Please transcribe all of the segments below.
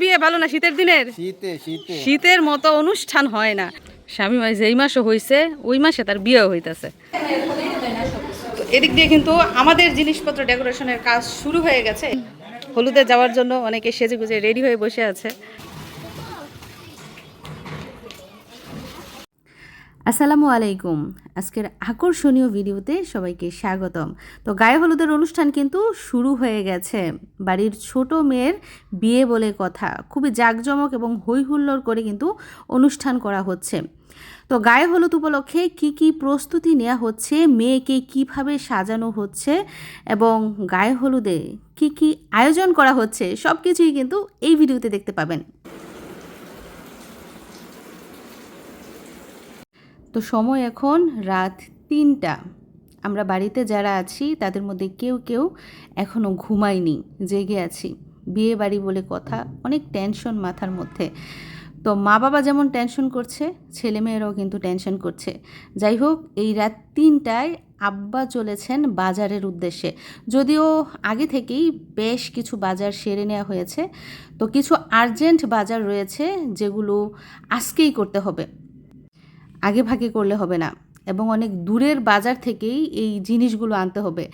বিয়ে ভালো না শীতের দিনের? শীতে শীতে। শীতের মতো অনুষ্ঠান হয় না। স্বামী মাই যেই মাসও হয়েছে ওই মাসে তার বিয়ে হইতেছে। এদিক দিয়ে কিন্তু আমাদের জিনিসপত্র ডেকোরেশনের কাজ শুরু হয়ে গেছে। হলুদে যাওয়ার জন্য অনেকে সেজে গুজে রেডি হয়ে বসে আছে। আসসালামু আলাইকুম। আজকের আকর্ষণীয় ভিডিওতে সবাইকে স্বাগতম। তো গায়ে হলুদের অনুষ্ঠান কিন্তু শুরু হয়ে গেছে। বাড়ির ছোট মেয়ের বিয়ে বলে কথা, খুবই জাঁকজমক এবং হই হুল্লোড় করে কিন্তু অনুষ্ঠান করা হচ্ছে। তো গায়ে হলুদ উপলক্ষে কি কি প্রস্তুতি নেওয়া হচ্ছে, মেয়েকে কীভাবে সাজানো হচ্ছে এবং গায়ে হলুদে কি কি আয়োজন করা হচ্ছে সব কিছুই কিন্তু এই ভিডিওতে দেখতে পাবেন। তো সময় এখন রাত তিনটা। আমরা বাড়িতে যারা আছি, তাদের মধ্যে কেউ কেউ এখনও ঘুমায়নি, জেগে আছি। বিয়ে বাড়ি বলে কথা, অনেক টেনশন মাথার মধ্যে। তো মা বাবা যেমন টেনশন করছে, ছেলেমেয়েরাও কিন্তু টেনশন করছে। যাই হোক, এই রাত তিনটায় আব্বা চলেছেন বাজারের উদ্দেশ্যে। যদিও আগে থেকেই বেশ কিছু বাজার সেরে নেওয়া হয়েছে। তো কিছু আর্জেন্ট বাজার রয়েছে, যেগুলো আজকেই করতে হবে। আগে ভাগে করলে হবে না এবং অনেক দূরের বাজার থেকেই এই জিনিসগুলো আনতে হবে।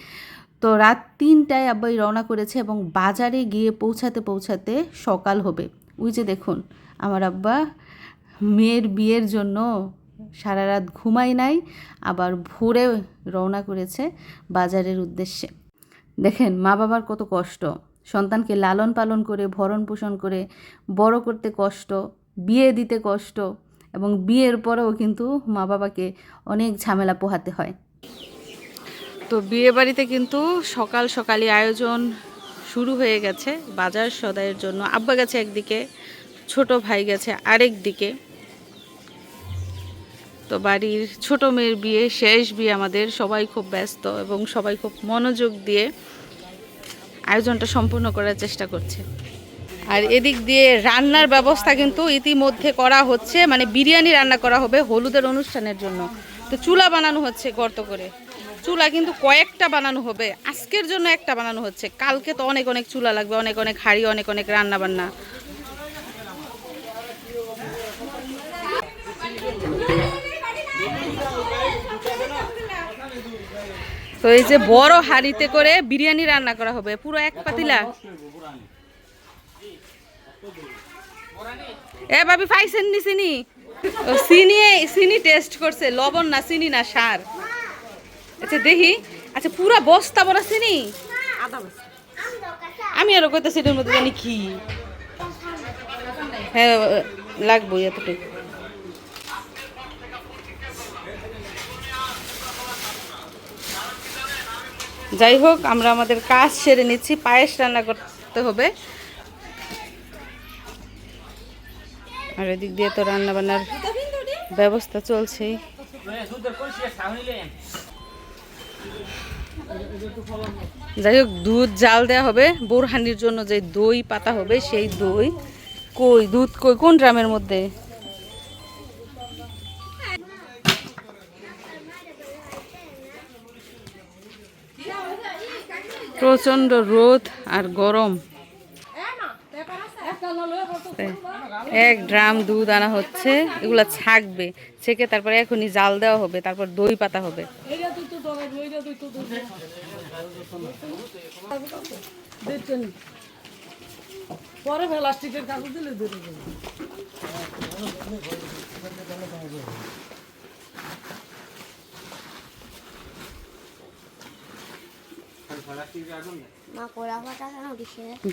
তো রাত তিনটায় আব্বাই রওনা করেছে এবং বাজারে গিয়ে পৌঁছাতে পৌঁছাতে সকাল হবে। ওই যে দেখুন, আমার আব্বা মেয়ের বিয়ের জন্য সারা রাত ঘুমাই নাই, আবার ভোরে রওনা করেছে বাজারের উদ্দেশ্যে। দেখেন, মা বাবার কত কষ্ট। সন্তানকে লালন পালন করে, ভরণ পোষণ করে, বড় করতে কষ্ট, বিয়ে দিতে কষ্ট এবং বিয়ের পরেও কিন্তু মা বাবাকে অনেক ঝামেলা পোহাতে হয়। তো বিয়ে বাড়িতে কিন্তু সকাল সকালই আয়োজন শুরু হয়ে গেছে। বাজার সদাইয়ের জন্য আব্বা গেছে একদিকে, ছোট ভাই গেছে আরেক দিকে। তো বাড়ির ছোট মেয়ের বিয়ে, শেষ বিয়ে আমাদের। সবাই খুব ব্যস্ত এবং সবাই খুব মনোযোগ দিয়ে আয়োজনটা সম্পূর্ণ করার চেষ্টা করছে। আর এদিক দিয়ে রান্নার ব্যবস্থা কিন্তু ইতিমধ্যে করা হচ্ছে মানে বিরিয়ানি রান্না করা হবে হলুদের অনুষ্ঠানের জন্য। তো চুলা বানানো হচ্ছে গর্ত করে। চুলা কিন্তু কয়েকটা বানানো হবে, আজকের জন্য একটা বানানো হচ্ছে। কালকে তো অনেক অনেক চুলা লাগবে, অনেক অনেক হাড়ি, অনেক অনেক রান্না বান্না তো এই যে বড় হাঁড়িতে করে বিরিয়ানি রান্না করা হবে, পুরো এক পাতিলা? এ ভাবি পাইছেন নি চিনি? চিনি চিনি টেস্ট করছে। লবণ না চিনি না সার। আচ্ছা দেখি। আচ্ছা পুরা বস্তা বড় চিনি? আমি আরও কইতেছি এটার মধ্যে জানি কি। হ্যাঁ লাগবো এতটুকু। যাই হোক, আমরা আমাদের কাজ সেরে নিচ্ছি। পায়েস রান্না করতে হবে। আর এদিক দিয়ে তো রান্নাবান্নার ব্যবস্থা চলছেই যাই হোক, দুধ জাল দেওয়া হবে। বোরহানির জন্য যে দই পাতা হবে, সেই দই। কই, দুধ কই? কোন ড্রামের মধ্যে? প্রচণ্ড রোদ আর গরম। এক ড্রাম দুধ আনা হচ্ছে, এগুলা ছাকবে, ছেঁকে তারপরে এখনই জাল দেওয়া হবে, তারপর দই পাতা হবে। পরে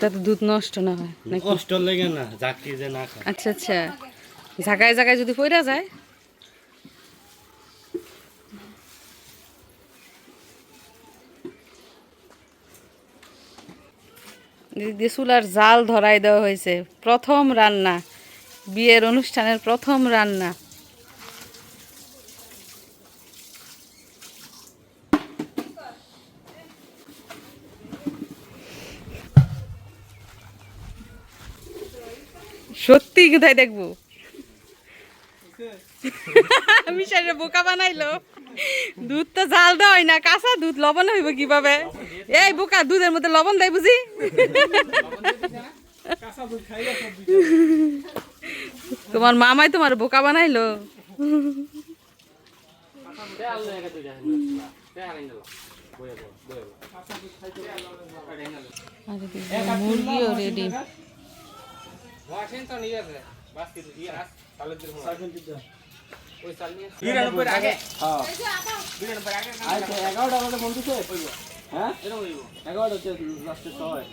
যাতে দুধ নষ্ট না হয় কষ্ট লেগে না জাকি যে না আচ্ছা আচ্ছা। যদি পড়া যায়? চুলার জাল ধরাই দেওয়া হয়েছে। প্রথম রান্না। বিয়ের অনুষ্ঠানের প্রথম রান্না। সত্যি কোথায় দেখব? বোকা বানাইলো। দুধ তো জাল দেওয়া না, কাঁচা দুধ লবণ হইব কীভাবে? এই বোকা, দুধের মধ্যে লবণ দেয় বুঝি? তোমার মামাই তোমার বোকা বানাইলো। মুরগিও রেডি এগারোটা আমাদের বন্ধুছে হ্যাঁ এগারোটা হচ্ছে লাস্টের সময়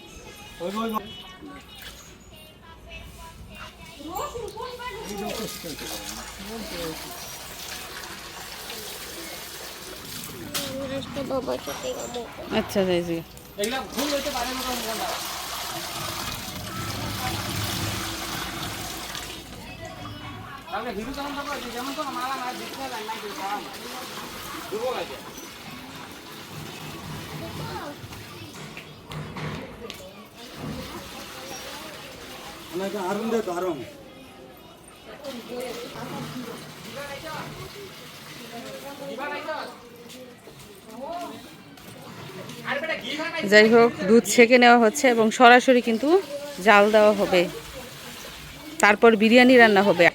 আচ্ছা যাইছি এগুলা ভুল হইতে পারে না। কোনটা তাহলে ভিডিও কেমন থাকবে যেমন তো মালা মালা দেখতে লাগে না কিছু করা দুর্বল আছে আমাকে আরম দে আরম। যাই হোক দুধ ছেঁকে নেওয়া হচ্ছে এবং সরাসরি কিন্তু জাল দেওয়া হবে। তারপর বিরিয়ানি রান্না হবে।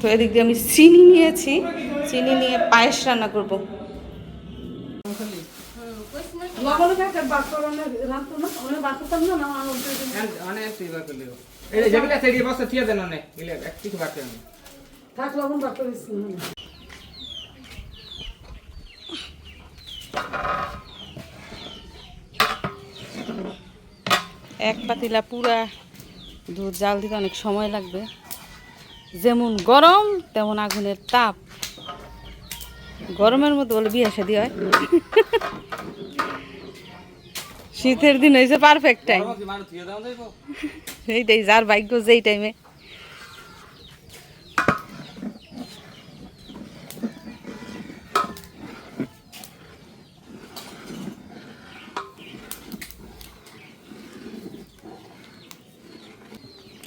তো এদিক দিয়ে আমি চিনি নিয়েছি। চিনি নিয়ে পায়েস রান্না করব। থাকে গিলে এক লবণ বাদ পাতিলা পুরা দুধ জাল দিতে অনেক সময় লাগবে। যেমন গরম তেমন আগুনের তাপ। গরমের মধ্যে বলে বিয়ে শাদি হয়। শীতের দিন হয়েছে পারফেক্ট টাইম এইটাই, যার ভাগ্য যেই টাইমে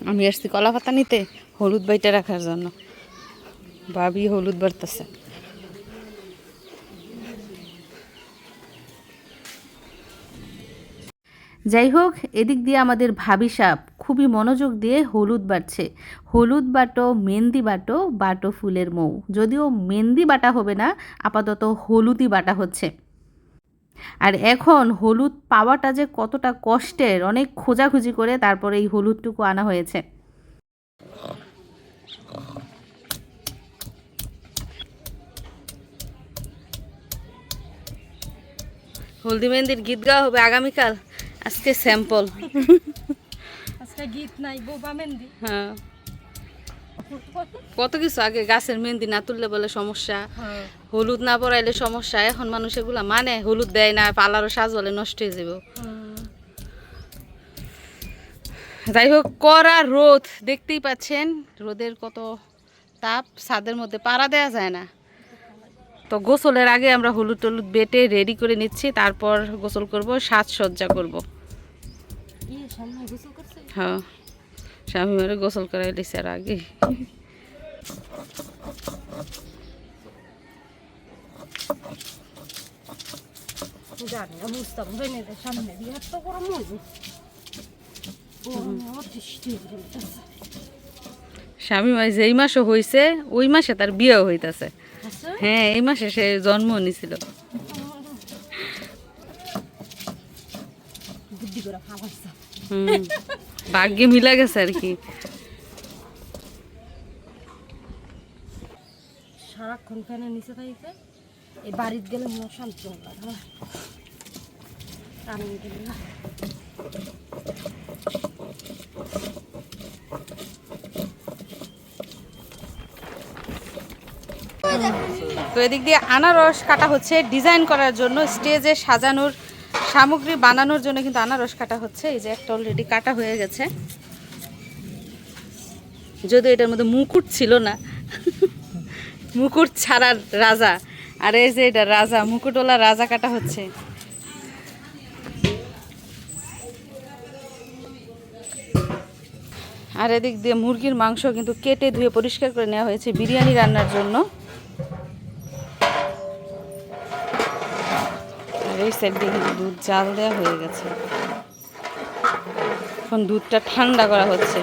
আমি আসছি কলা পাতা নিতে, হলুদ বাইটা রাখার জন্য। ভাবি হলুদ বাড়তেছে। যাই হোক এদিক দিয়ে আমাদের ভাবি সাপ খুবই মনোযোগ দিয়ে হলুদ বাটছে। হলুদ বাটো, মেহেন্দি বাটো বাটো ফুলের মৌ। যদিও মেহেন্দি বাটা হবে না, আপাতত হলুদই বাটা হচ্ছে। আর এখন হলুদ পাওয়াটা যে কতটা কষ্টের, অনেক খোঁজাখুঁজি করে তারপরে এই হলুদটুকু আনা হয়েছে। হলদি মেহেন্দির গীত গাওয়া হবে আগামীকাল। আজকে স্যাম্পল আজকে গীত নাই বোবা মেহেন্দি। হ্যাঁ। কত? কিছু আগে গাছের মেহেন্দি না তুললে বলে সমস্যা। হলুদ না পরাইলে সমস্যা। এখন মানুষ এগুলা মানে হলুদ দেয় না পালারও সাজ বলে নষ্ট হয়ে যাব। যাই হোক কড়া রোদ। দেখতেই পাচ্ছেন রোদের কত তাপ ছাদের মধ্যে পাড়া দেওয়া যায় না। তো গোসলের আগে আমরা হলুদ টলুদ বেটে রেডি করে নিচ্ছি তারপর গোসল করব সাজসজ্জা করব। হ্যাঁ। স্বামী মারে গোসল করাই দিছে আর আগে। জানি না বুঝতাম সামনে দিয়ে এত বড় মজু স্বামী মাই যেই মাসে হয়েছে ওই মাসে তার বিয়েও হইতাছে? হ্যাঁ এই মাসে সে জন্ম নিছিল বুদ্ধি করে খাওয়াইছে হুম ভাগ্যে মিলা গেছে আর কি। সারাক্ষণ ফ্যানের নিচে এই বাড়িতে গেলে মনে শান্তি গেলে না। তো এদিক দিয়ে আনারস কাটা হচ্ছে। ডিজাইন করার জন্য স্টেজে সাজানোর সামগ্রী বানানোর জন্য কিন্তু আনারস কাটা হচ্ছে। এই যে একটা অলরেডি কাটা হয়ে গেছে। যদিও এটার মধ্যে মুকুট ছিল না। মুকুট ছাড়ার রাজা। আর এই যে এটা রাজা, মুকুটওয়ালা রাজা কাটা হচ্ছে। আর এদিক দিয়ে মুরগির মাংস কিন্তু কেটে ধুয়ে পরিষ্কার করে নেওয়া হয়েছে বিরিয়ানি রান্নার জন্য। এই সাইড কিন্তু দুধ, জাল দেওয়া হয়ে গেছে। এখন দুধটা ঠান্ডা করা হচ্ছে।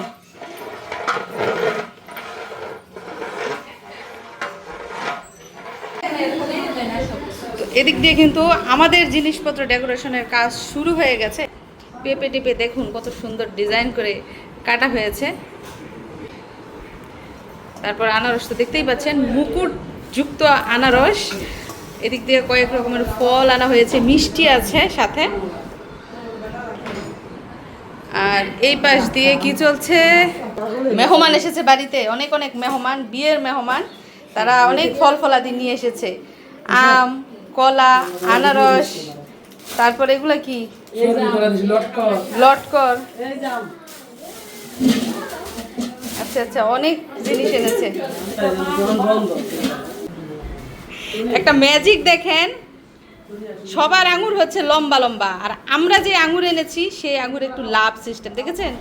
এদিক দিয়ে কিন্তু আমাদের জিনিসপত্র ডেকোরেশনের কাজ শুরু হয়ে গেছে। পেঁপে টেপে দেখুন কত সুন্দর ডিজাইন করে কাটা হয়েছে। তারপর আনারস তো দেখতেই পাচ্ছেন, মুকুট যুক্ত আনারস। এদিক দিয়ে কয়েক রকমের ফল আনা হয়েছে, মিষ্টি আছে সাথে। আর এই পাশ দিয়ে কি চলছে? মেহমান এসেছে বাড়িতে, অনেক অনেক মেহমান, বিয়ের মেহমান। তারা অনেক ফল ফলাদি নিয়ে এসেছে। আম, কলা, আনারস, তারপর এগুলো কি? লটকর। আচ্ছা আচ্ছা অনেক জিনিস এনেছে। একটা ম্যাজিক দেখেন, সবার আঙুর হচ্ছে লম্বা লম্বা। আর আমরা যে আঙুর এনেছি, সেই আঙুর একটু লাভ সিস্টেম দেখেছেন?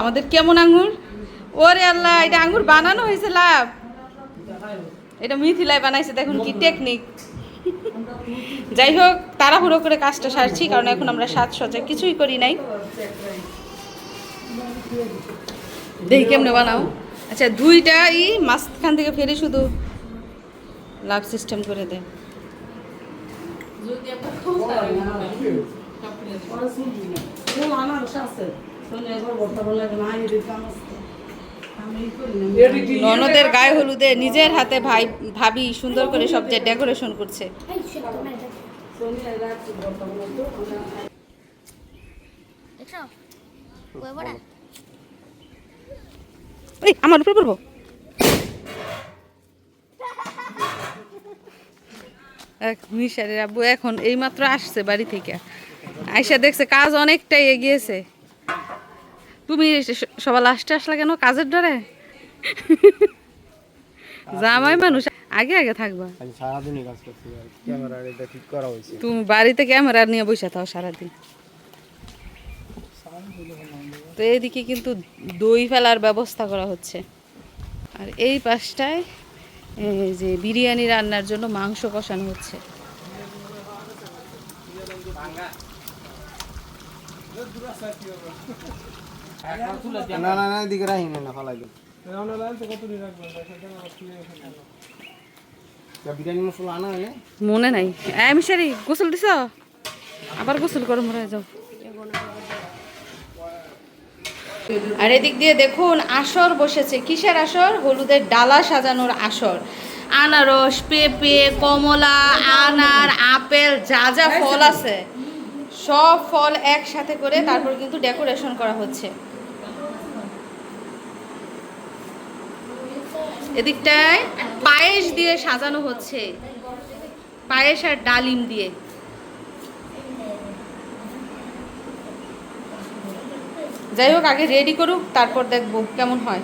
আমাদের কেমন আঙুর? ওরে আল্লাহ, এটা আঙুর বানানো হয়েছে লাভ। এটা মিথিলায় বানাইছে, দেখুন কি টেকনিক যাই হোক, তাড়াহুড়ো করে কাজটা সারছি, কারণ এখন আমরা সাজসজ্জা কিছুই করি নাই। দেখি কেমনে বানাও। আচ্ছা দুইটাই মাঝখান থেকে ফেরে শুধু। লাভ সিস্টেম করে দে ফুল আনারস আছে। শোনে একবার বর্তমান লাগে না এই দিতাম আমি ই করি না। ননদের গায়ে হলুদে নিজের হাতে ভাই ভাবি সুন্দর করে সব যে ডেকোরেশন করছে। আমার উপরে পড়ব? এক মিশারের আব্বু এখন এইমাত্র আসছে বাড়ি থেকে। দেখছে কাজ অনেকটাই এগিয়েছে। তুমি সবার লাস্টে আসলা কেন কাজের ডরে? জামাই মানুষ আগে আগে থাকবা। সারাদিনই কাজ করছি ক্যামেরা ঠিক করা হয়েছে। তুমি বাড়িতে ক্যামেরা নিয়ে বসে থাও সারাদিন। তো এইদিকে কিন্তু দই ফেলার ব্যবস্থা করা হচ্ছে। আর এই পাশটায় যে বিরিয়ানি রান্নার জন্য মাংস কষানো হচ্ছে। না না না এদিকে রাখি না ফালাই বিরিয়ানি মশলা আনা মনে নাই। এই মিশারি গোসল দিছ? আবার গোসল করো মরে যাও। আর এদিক দিয়ে দেখুন আসর বসেছে। কিসের আসর? হলুদের ডালা সাজানোর আসর। আনারস পেঁপে কমলা আনার আপেল যা যা ফল আছে সব ফল একসাথে করে তারপর কিন্তু ডেকোরেশন করা হচ্ছে। এদিকটায় পায়েস দিয়ে সাজানো হচ্ছে। পায়েস আর ডালিম দিয়ে। যাই হোক, আগে রেডি করুক, তারপর দেখব কেমন হয়।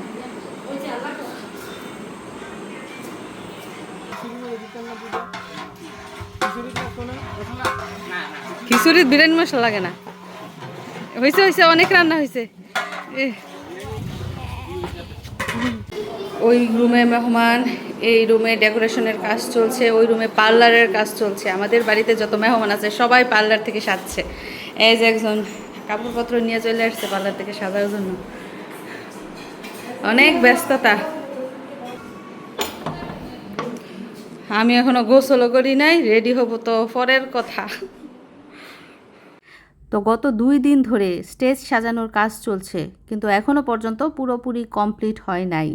খিচুড়ির বিরিয়ানি মশলা লাগে না। হয়েছে হয়েছে অনেক রান্না হয়েছে ওই রুমে মেহমান, এই রুমে ডেকোরেশনের কাজ চলছে, ওই রুমে পার্লারের কাজ চলছে। আমাদের বাড়িতে যত মেহমান আছে, সবাই পার্লার থেকে সাজছে। এজ একজন কাপড়পত্র নিয়ে চলে আসছে পার্লার থেকে সাজার জন্য। অনেক ব্যস্ততা। আমি এখনও গোসলও করি নাই রেডি হব তো পরের কথা। তো গত দুই দিন ধরে স্টেজ সাজানোর কাজ চলছে, কিন্তু এখনও পর্যন্ত পুরোপুরি কমপ্লিট হয় নাই।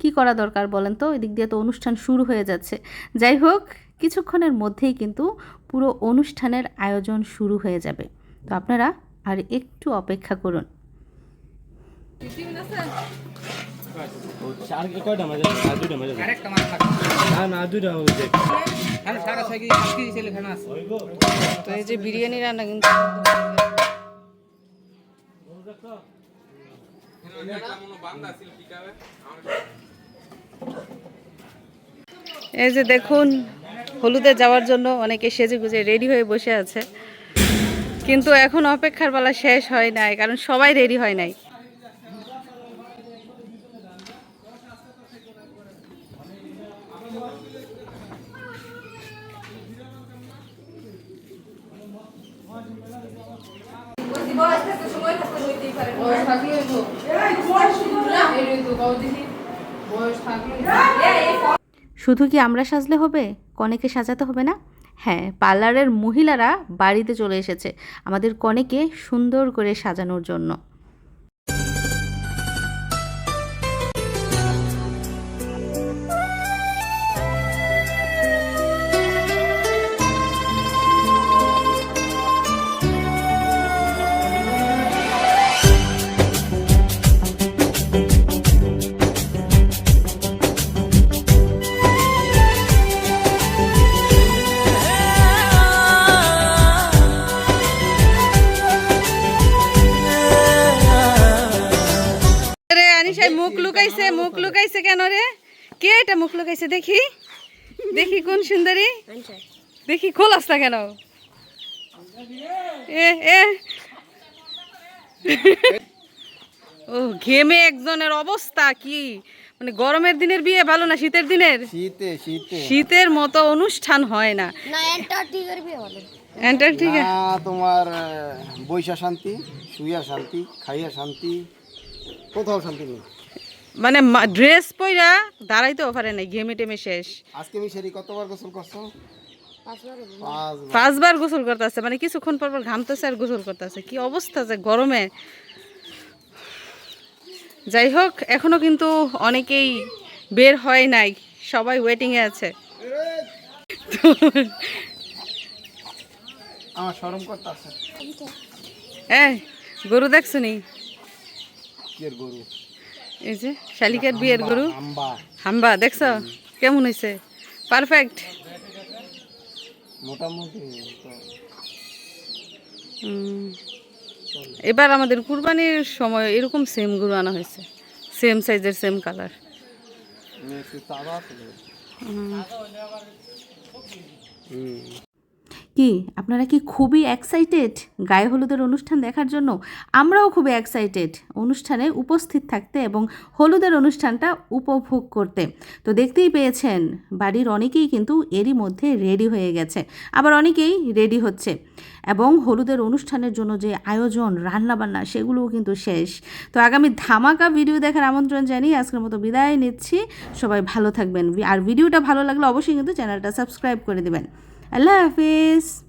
কি করা দরকার বলেন তো? এদিক দিয়ে তো অনুষ্ঠান শুরু হয়ে যাচ্ছে। যাই হোক, কিছুক্ষণের মধ্যেই কিন্তু পুরো অনুষ্ঠানের আয়োজন শুরু হয়ে যাবে। তো আপনারা আর একটু অপেক্ষা করুন। তো এই যে বিরিয়ানি রান্না কিন্তু এই যে দেখুন হলুদে যাওয়ার জন্য অনেকে সেজে গুজে রেডি হয়ে বসে আছে। কিন্তু এখন অপেক্ষার বেলা শেষ হয় নাই, কারণ সবাই রেডি হয় নাই। শুধু কি আমরা সাজলে হবে? কনেকে সাজাতে হবে না? হ্যাঁ পার্লারের মহিলারা বাড়িতে চলে এসেছে। আমাদের কনেকে সুন্দর করে সাজানোর জন্য। দেখি খোলাস না কেন? এ এ। ও ঘেমে একজনের অবস্থা কি? মানে গরমের দিনের বিয়ে ভালো না শীতের দিনের? শীতে শীতে। শীতের মতো অনুষ্ঠান হয় না। না অ্যান্টার্কটিকার বিয়ে বলে অ্যান্টার্কটিকা? না তোমার বৈশা শান্তি শুইয়া শান্তি খাইয়া শান্তি কোথাও শান্তি নেই। মানে ড্রেস পইরা দাঁড়াইতেও পারে না ঘেমে টেমে শেষ। আজকে আমি সেরি কতবার গোসল করছ? পাঁচবার পাঁচ পাঁচবার গোসল করতেছে মানে কিছুক্ষণ পর পর ঘামতেছে আর গোসল করতেছে। কি অবস্থা যে গরমে। যাই হোক এখনও কিন্তু অনেকেই বের হয় নাই সবাই ওয়েটিংয়ে আছে। আমার এই গরু দেখছ নি? গরু? এই যে শালিকার বিয়ের গরু। হাম্বা। দেখছ? কেমন হয়েছে পারফেক্ট মোটামুটি এবার আমাদের কুরবানির সময় এরকম সেম গরু আনা হয়েছে। সেম সাইজের সেম কালার হুম। কি? আপনারা কি খুবই এক্সাইটেড গায়ে হলুদের অনুষ্ঠান দেখার জন্য আমরাও খুবই এক্সাইটেড অনুষ্ঠানে উপস্থিত থাকতে এবং হলুদের অনুষ্ঠানটা উপভোগ করতে। তো দেখতেই পেয়েছেন, বাড়ির অনেকেই কিন্তু এরই মধ্যে রেডি হয়ে গেছে। আবার অনেকেই রেডি হচ্ছে। এবং হলুদের অনুষ্ঠানের জন্য যে আয়োজন, রান্নাবান্না, সেগুলোও কিন্তু শেষ। তো আগামী ধামাকা ভিডিও দেখার আমন্ত্রণ জানিয়ে আজকের মতো বিদায় নিচ্ছি। সবাই ভালো থাকবেন। আর ভিডিওটা ভালো লাগলে অবশ্যই কিন্তু চ্যানেলটা সাবস্ক্রাইব করে দেবেন। আল্লাহ হাফিজ